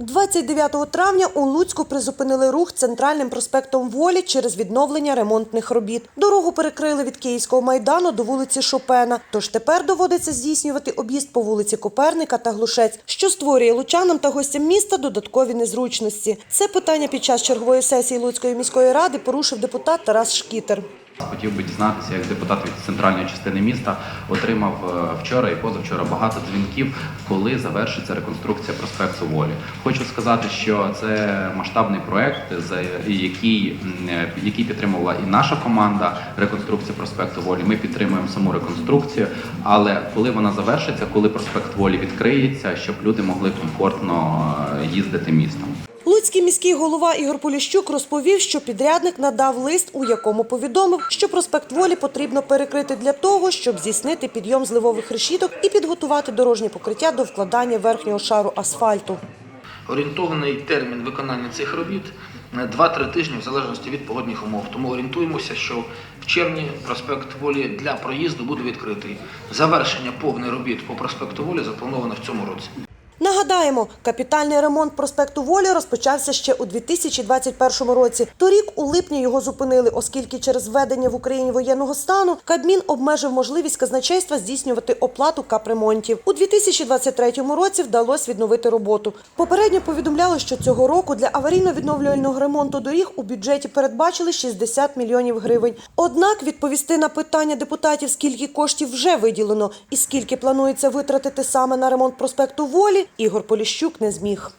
29 травня у Луцьку призупинили рух центральним проспектом Волі через відновлення ремонтних робіт. Дорогу перекрили від Київського майдану до вулиці Шопена. Тож тепер доводиться здійснювати об'їзд по вулиці Коперника та Глушець, що створює лучанам та гостям міста додаткові незручності. Це питання під час чергової сесії Луцької міської ради порушив депутат Тарас Шкітер. Хотів би дізнатися, як депутат від центральної частини міста отримав е, вчора і позавчора багато дзвінків, коли завершиться реконструкція проспекту Волі. Хочу сказати, що це масштабний проект, за який, е, який підтримувала і наша команда реконструкції проспекту Волі. Ми підтримуємо саму реконструкцію, але коли вона завершиться, коли проспект Волі відкриється, щоб люди могли комфортно е, їздити містом. Луцький міський голова Ігор Поліщук розповів, що підрядник надав лист, у якому повідомив, що проспект Волі потрібно перекрити для того, щоб здійснити підйом зливових решіток і підготувати дорожнє покриття до вкладання верхнього шару асфальту. Орієнтований термін виконання цих робіт е, 2-3 тижні в залежності від погодних умов. Тому орієнтуємося, що в червні проспект Волі для проїзду буде відкритий. Завершення повних робіт по проспекту Волі заплановано в цьому році. Нагадаємо, капітальний ремонт проспекту Волі розпочався ще у 2021 році. Торік у липні його зупинили, оскільки через введення в Україні воєнного стану Кабмін обмежив можливість казначейства здійснювати оплату капремонтів. У 2023 році вдалося відновити роботу. Попередньо повідомляли, що цього року для аварійно-відновлювального ремонту доріг у бюджеті передбачили 60 мільйонів гривень. Однак відповісти на питання депутатів, скільки коштів вже виділено і скільки планується витратити саме на ремонт проспекту Волі, Ігор Поліщук не зміг.